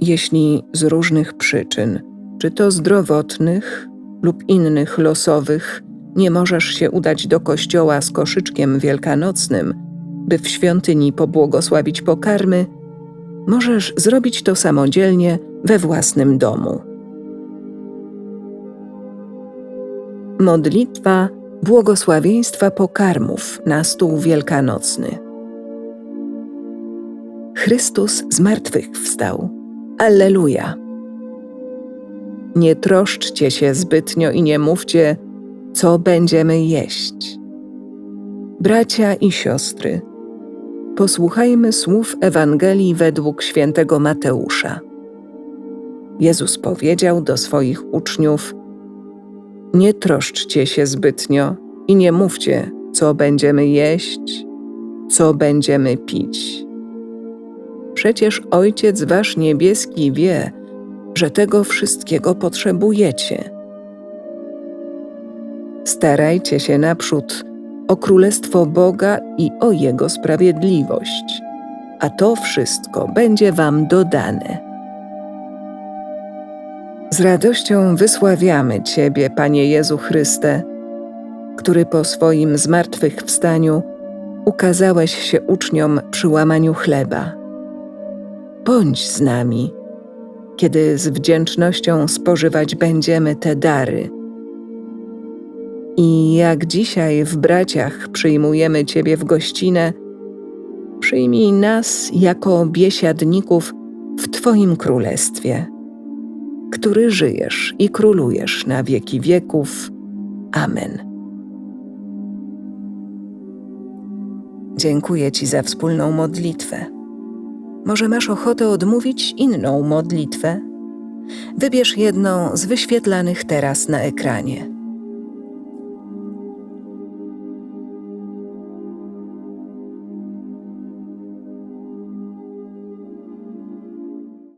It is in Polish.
Jeśli z różnych przyczyn, czy to zdrowotnych lub innych losowych, nie możesz się udać do kościoła z koszyczkiem wielkanocnym, by w świątyni pobłogosławić pokarmy, możesz zrobić to samodzielnie we własnym domu. Modlitwa błogosławieństwa pokarmów na stół wielkanocny. Chrystus zmartwychwstał. Alleluja! Nie troszczcie się zbytnio i nie mówcie, co będziemy jeść. Bracia i siostry, posłuchajmy słów Ewangelii według świętego Mateusza. Jezus powiedział do swoich uczniów: Nie troszczcie się zbytnio i nie mówcie, co będziemy jeść, co będziemy pić. Przecież Ojciec Wasz Niebieski wie, że tego wszystkiego potrzebujecie. Starajcie się naprzód o Królestwo Boga i o Jego sprawiedliwość, a to wszystko będzie Wam dodane. Z radością wysławiamy Ciebie, Panie Jezu Chryste, który po swoim zmartwychwstaniu ukazałeś się uczniom przy łamaniu chleba. Bądź z nami, kiedy z wdzięcznością spożywać będziemy te dary. I jak dzisiaj w braciach przyjmujemy Ciebie w gościnę, przyjmij nas jako biesiadników w Twoim królestwie, który żyjesz i królujesz na wieki wieków. Amen. Dziękuję Ci za wspólną modlitwę. Może masz ochotę odmówić inną modlitwę? Wybierz jedną z wyświetlanych teraz na ekranie.